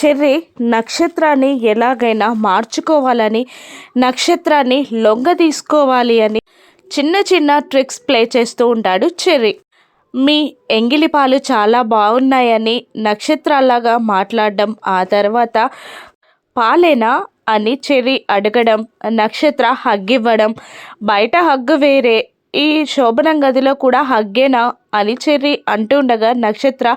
Cherry నక్షత్రాన్ని ఎలాగైనా మార్చుకోవాలని నక్షత్రాన్ని లొంగ తీసుకోవాలి అని చిన్న చిన్న ట్రిక్స్ ప్లే చేస్తూ ఉంటాడు చెర్రి. మీ ఎంగిలి పాలు చాలా బాగున్నాయని నక్షత్రాలాగా మాట్లాడడం ఆ తర్వాత పాలేనా అని చెర్రి అడగడం నక్షత్ర హగ్ ఇవ్వడం బయట హగ్గు వేరే ఈ శోభనం గదిలో కూడా హగ్గేనా అని చెర్రి అంటుండగా నక్షత్ర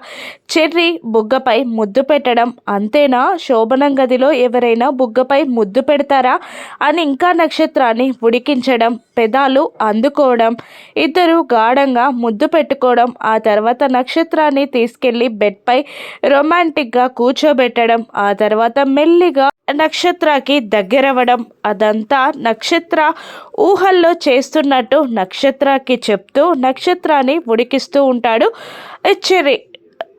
చెర్రి బుగ్గపై ముద్దు పెట్టడం అంతేనా? శోభనం గదిలో ఎవరైనా బుగ్గపై ముద్దు పెడతారా? అని ఇంకా నక్షత్రాన్ని ఉడికించడం పెదాలు అందుకోవడం ఇద్దరు గాఢంగా ముద్దు పెట్టుకోవడం ఆ తర్వాత నక్షత్రాన్ని తీసుకెళ్ళి బెడ్పై రొమాంటిక్గా కూర్చోబెట్టడం ఆ తర్వాత మెల్లిగా నక్షత్రకి దగ్గరవ్వడం. అదంతా నక్షత్ర ఊహల్లో చేస్తున్నట్టు నక్షత్రకి చెప్తూ నక్షత్రాన్ని ఉడికిస్తూ ఉంటాడు చెర్రి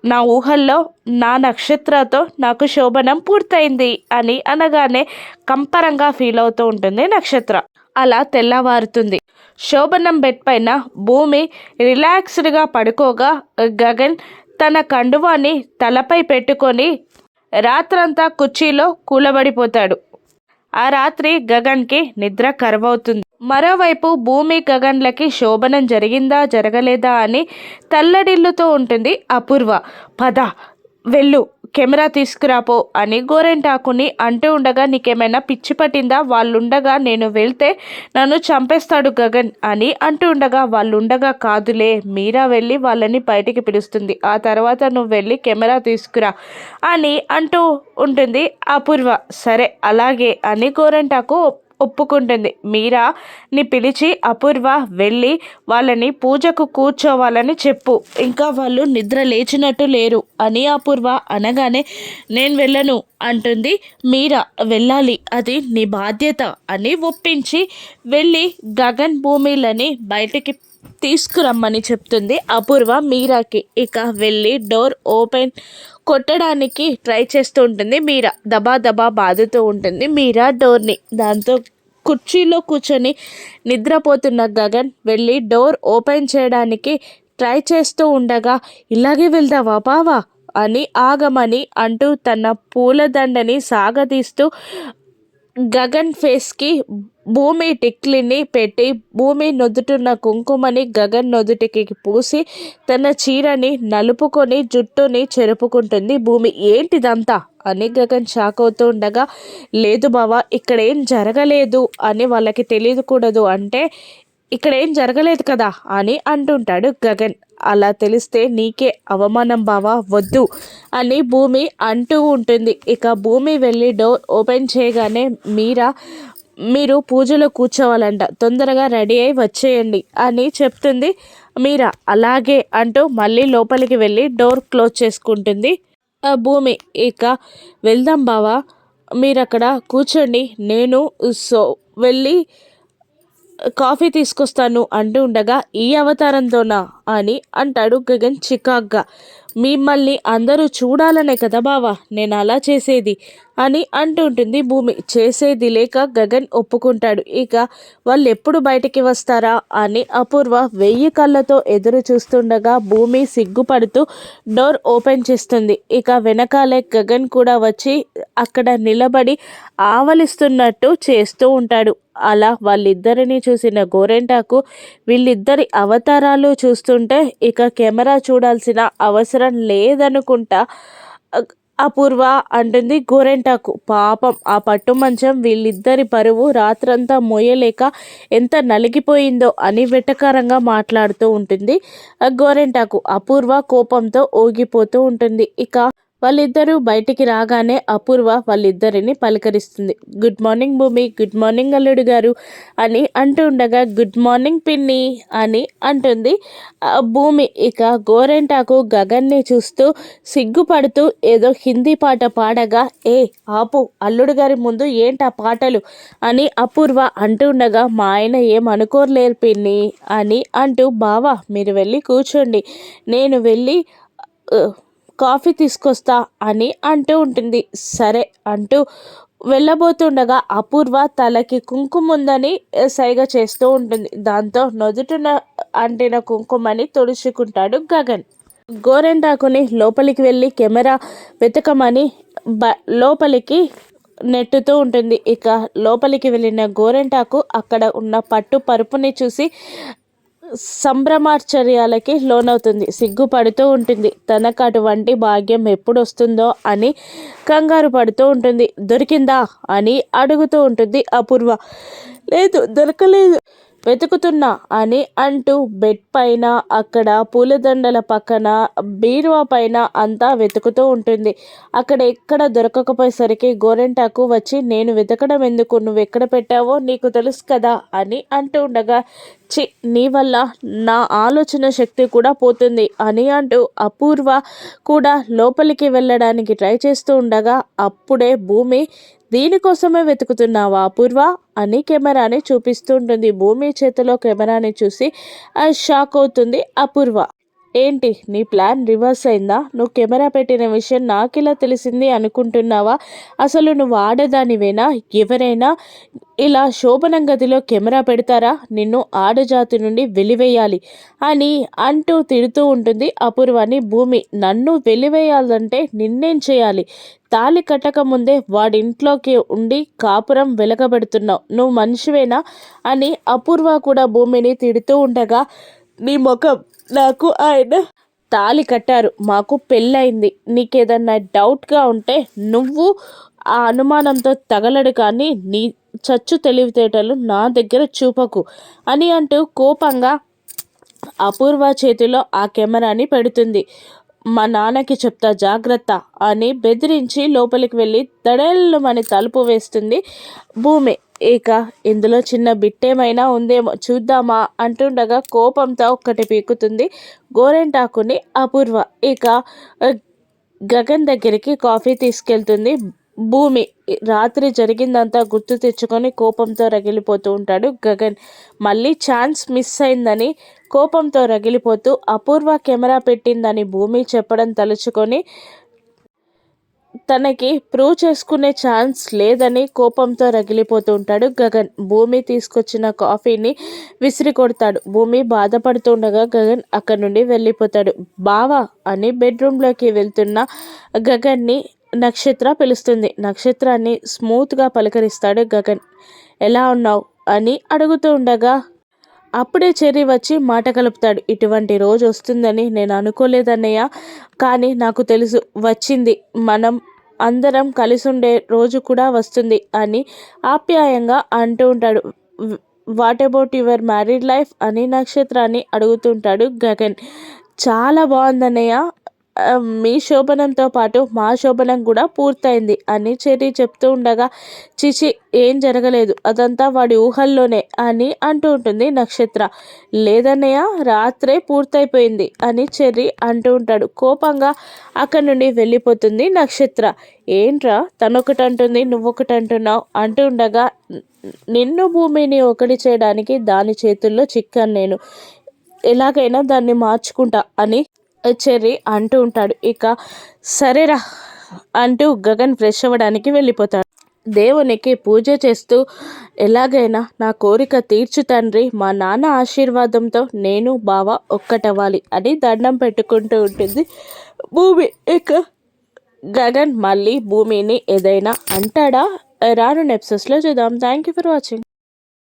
నా ఊహల్లో నా నక్షత్రతో నాకు శోభనం పూర్తయింది అని అనగానే కంపరంగా ఫీల్ అవుతూ ఉంటుంది నక్షత్ర. అలా తెల్లవారుతుంది. శోభనం బెడ్ పైన భూమి రిలాక్స్డ్గా పడుకోగా గగన్ తన కండువాన్ని తలపై పెట్టుకొని రాత్రంతా కుర్చీలో కూలబడిపోతాడు. ఆ రాత్రి గగన్కి నిద్ర కరువవుతుంది. మరోవైపు భూమి గగన్లకి శోభనం జరిగిందా జరగలేదా అని తల్లడిల్లుతో ఉంటుంది అపూర్వ. పద వెళ్ళు. కెమెరా తీసుకురాపో అని గోరెంటాకుని అంటూ ఉండగా నీకేమైనా పిచ్చి పట్టిందా? వాళ్ళుండగా నేను వెళ్తే నన్ను చంపేస్తాడు గగన్ అని అంటూ ఉండగా వాళ్ళుండగా కాదులే మీరా వెళ్ళి వాళ్ళని బయటికి పిలుస్తుంది. ఆ తర్వాత నువ్వు వెళ్ళి కెమెరా తీసుకురా అని అంటూ ఉంటుంది అపూర్వ. సరే అలాగే అని గోరెంటాకు ఒప్పుకుంటుంది. మీరా? ని పిలిచి అపూర్వ వెళ్ళి వాళ్ళని పూజకు కూర్చోవాలని చెప్పు. ఇంకా వాళ్ళు నిద్ర లేచినట్టు లేరు. అని అపూర్వ అనగానే నేను వెళ్ళను అంటుంది. మీరా? వెళ్ళాలి. అది నీ బాధ్యత అని ఒప్పించి వెళ్ళి గగన్ భూమిలని బయటికి తీసుకురమ్మని చెప్తుంది. అపూర్వ మీరాకి ఇక వెళ్ళి డోర్ ఓపెన్ కొట్టడానికి ట్రై చేస్తూ ఉంటుంది మీరా దబా దబా బాదుతూ ఉంటుంది. మీరా డోర్ని దాంతో కుర్చీలో కూర్చొని నిద్రపోతున్న గగన్ వెళ్ళి డోర్ ఓపెన్ చేయడానికి ట్రై చేస్తూ ఉండగా ఇలాగే వెళ్దావా బావా? అని ఆగమని అంటూ తన పూలదండని సాగదీస్తూ గగన్ ఫేస్కి భూమి టిక్లిని పెట్టి భూమి నొదుటున్న కుంకుమని గగన్ నొదుటికి పూసి తన చీరని నలుపుకొని జుట్టుని చెరుపుకుంటుంది భూమి. ఏంటిదంతా? అని గగన్ షాక్ అవుతూ ఉండగా లేదు బావా ఇక్కడ ఏం జరగలేదు అని వాళ్ళకి తెలియకూడదు అంటే ఇక్కడ ఏం జరగలేదు కదా అని అంటుంటాడు గగన్. అలా తెలిస్తే నీకే అవమానం బావా వద్దు అని భూమి అంటూ ఉంటుంది. ఇక భూమి వెళ్ళి డోర్ ఓపెన్ చేయగానే మీరా మీరు పూజలో కూర్చోవాలంట తొందరగా రెడీ అయి వచ్చేయండి అని చెప్తుంది మీరా. అలాగే అంటూ మళ్ళీ లోపలికి వెళ్ళి డోర్ క్లోజ్ చేసుకుంటుంది భూమి. ఇక వెళ్దాం బావా మీరు అక్కడ కూర్చోండి నేను సో వెళ్ళి కాఫీ తీసుకొస్తాను అంటూ ఉండగా ఈ అవతారంతోనా అని అంటాడు గగన్ చికాగ్గా. మిమ్మల్ని అందరూ చూడాలనే కదా బావా నేను అలా చేసేది అని అంటుంటుంది భూమి. చేసేది లేక గగన్ ఒప్పుకుంటాడు. ఇక వాళ్ళు ఎప్పుడు బయటికి వస్తారా అని అపూర్వ వెయ్యి కళ్ళతో ఎదురు చూస్తుండగా భూమి సిగ్గుపడుతూ డోర్ ఓపెన్ చేస్తుంది. ఇక వెనకాలే గగన్ కూడా వచ్చి అక్కడ నిలబడి ఆవలిస్తున్నట్టు చేస్తూ ఉంటాడు. అలా వాళ్ళిద్దరిని చూసిన గోరెంటాకు వీళ్ళిద్దరి అవతారాలు చూస్తుంటే ఇక కెమెరా చూడాల్సిన అవసరం లేదనుకుంటా. అపూర్వ అంటుంది గోరెంటాకు. పాపం ఆ పట్టు మంచం వీళ్ళిద్దరి పరువు రాత్రంతా మోయలేక ఎంత నలిగిపోయిందో అని వెటకారంగా మాట్లాడుతూ ఉంటుంది. గోరెంటాకు అపూర్వ కోపంతో ఊగిపోతూ ఉంటుంది. ఇక వాళ్ళిద్దరూ బయటికి రాగానే అపూర్వ వాళ్ళిద్దరిని పలకరిస్తుంది. Good morning Bhumi good morning అల్లుడు గారు అని అంటూ ఉండగా గుడ్ మార్నింగ్ పిన్ని అని అంటుంది. భూమి ఇక గోరెంటాకు గగన్ని చూస్తూ సిగ్గుపడుతూ ఏదో హిందీ పాట పాడగా ఏ ఆపు అల్లుడు గారి ముందు ఏంటా పాటలు అని అపూర్వ అంటూ ఉండగా మా ఆయన ఏం అనుకోరలేరు పిన్ని అని అంటూ బావా మీరు వెళ్ళి కూర్చోండి నేను వెళ్ళి కాఫీ తీసుకొస్తా అని అంటూ ఉంటుంది. సరే అంటూ వెళ్ళబోతుండగా అపూర్వ తలకి కుంకుముందని సైగ చేస్తూ ఉంటుంది. దాంతో నొదుటిన అంటిన కుంకుమని తుడుచుకుంటాడు గగన్. గోరెంటాకుని లోపలికి వెళ్ళి కెమెరా వెతకమని బ లోపలికి నెట్టుతూ ఉంటుంది. ఇక లోపలికి వెళ్ళిన గోరెంటాకు అక్కడ ఉన్న పట్టు పరుపుని చూసి సంభ్రమాశ్చర్యాలకి లోనవుతుంది. సిగ్గుపడుతూ ఉంటుంది. తనకు అటువంటి భాగ్యం ఎప్పుడు వస్తుందో అని కంగారు పడుతూ ఉంటుంది. దొరికిందా అని అడుగుతూ ఉంటుంది అపూర్వ. లేదు దొరకలేదు. వెతుకుతున్నా అని అంటూ బెడ్ పైన అక్కడ పూలదండల పక్కన బీరువా పైన అంతా వెతుకుతూ ఉంటుంది. అక్కడ ఎక్కడ దొరకకపోయేసరికి గోరెంటాకు వచ్చి నేను వెతకడం ఎందుకు? నువ్వు ఎక్కడ పెట్టావో నీకు తెలుసు కదా అని అంటూ ఉండగా చి నీ వల్ల నా ఆలోచన శక్తి కూడా పోతుంది అని అంటూ అపూర్వ కూడా లోపలికి వెళ్ళడానికి ట్రై చేస్తూ ఉండగా అప్పుడే భూమి దీనికోసమే వెతుకుతున్నావా అపూర్వ అని కెమెరాని చూపిస్తూ ఉంటుంది భూమి చేతిలో కెమెరాని చూసి షాక్ అవుతుంది అపూర్వ. ఏంటి? నీ ప్లాన్ రివర్స్ అయిందా? నువ్వు కెమెరా పెట్టిన విషయం నాకిలా తెలిసింది అనుకుంటున్నావా? అసలు నువ్వు ఆడదానివేనా? ఎవరైనా? ఇలా శోభనం గదిలో కెమెరా పెడతారా? నిన్ను ఆడజాతి నుండి వెలివేయాలి అని అంటూ తిడుతూ ఉంటుంది అపూర్వాన్ని భూమి. నన్ను వెలివేయాలంటే నిన్నేం చేయాలి? తాలి కట్టక ముందే వాడింట్లోకి ఉండి కాపురం వెలగబెడుతున్నావు. నువ్వు మనిషివేనా? అని అపూర్వ కూడా భూమిని తిడుతూ ఉండగా నీ ముఖం నాకు ఆయన తాలి కట్టారు. మాకు పెళ్ళయింది. నీకేదన్నా డౌట్గా ఉంటే నువ్వు ఆ అనుమానంతో తగలడు కానీ నీ చచ్చు తెలివితేటలు నా దగ్గర చూపకు అని అంటూ కోపంగా అపూర్వ చేతిలో ఆ కెమెరాని పెడుతుంది. మా నాన్నకి చెప్తా జాగ్రత్త అని బెదిరించి లోపలికి వెళ్ళి తడేళ్ళమని తలుపు వేస్తుంది భూమి. ఇక ఇందులో చిన్న బిట్టేమైనా ఉందేమో చూద్దామా అంటుండగా కోపంతో ఒక్కటి పీకుతుంది గోరెంటాకుని అపూర్వ. ఇక గగన్ దగ్గరికి కాఫీ తీసుకెళ్తుంది. భూమి రాత్రి జరిగిందంతా గుర్తు తెచ్చుకొని కోపంతో రగిలిపోతూ ఉంటాడు గగన్. మళ్ళీ ఛాన్స్ మిస్ అయిందని కోపంతో రగిలిపోతూ అపూర్వ కెమెరా పెట్టిందని భూమి చెప్పడం తలుచుకొని తనకి ప్రూవ్ చేసుకునే ఛాన్స్ లేదని కోపంతో రగిలిపోతూ ఉంటాడు. గగన్ భూమి తీసుకొచ్చిన కాఫీని విసిరి కొడతాడు. భూమి బాధపడుతుండగా గగన్ అక్కడి నుండి వెళ్ళిపోతాడు. బావా అని బెడ్రూమ్లోకి వెళ్తున్న గగన్ని నక్షత్ర పిలుస్తుంది. నక్షత్రాన్ని స్మూత్గా పలకరిస్తాడు గగన్. ఎలా ఉన్నావు? అని అడుగుతూ ఉండగా అప్పుడే చెర్రి వచ్చి మాట కలుపుతాడు. ఇటువంటి రోజు వస్తుందని నేను అనుకోలేదన్నయ్య. కానీ నాకు తెలుసు వచ్చింది. మనం అందరం కలిసి ఉండే రోజు కూడా వస్తుంది అని ఆప్యాయంగా అంటూ ఉంటాడు. What about your married life? అని నక్షత్రాన్ని అడుగుతుంటాడు గగన్. చాలా బాగుందన్నయ్య. మీ శోభనంతో పాటు మా శోభనం కూడా పూర్తయింది అని చెర్రీ చెప్తూ ఉండగా చిచి ఏం జరగలేదు. అదంతా వాడి ఊహల్లోనే అని అంటూ ఉంటుంది నక్షత్ర. లేదన్నయ్య రాత్రే పూర్తయిపోయింది అని చెర్రీ అంటూ ఉంటాడు. కోపంగా అక్కడి నుండి వెళ్ళిపోతుంది నక్షత్ర. ఏంట్రా తనొకటి అంటుంది నువ్వొకటి అంటున్నావు అంటూ ఉండగా నిన్ను భూమిని ఒకటి చేయడానికి దాని చేతుల్లో చిక్కాను నేను. ఎలాగైనా దాన్ని మార్చుకుంటా అని చెర్రీ అంటూ ఉంటాడు. ఇక సరేరా అంటూ గగన్ ఫ్రెష్ అవ్వడానికి వెళ్ళిపోతాడు. దేవునికి పూజ చేస్తూ ఎలాగైనా నా కోరిక తీర్చు తండ్రి మా నాన్న ఆశీర్వాదంతో నేను బావ ఒక్కటవ్వాలి అని దండం పెట్టుకుంటూ ఉంటుంది. భూమి ఇక గగన్ మళ్ళీ భూమిని ఏదైనా అంటాడా? రాను నెప్సెస్లో చూద్దాం. Thank you for watching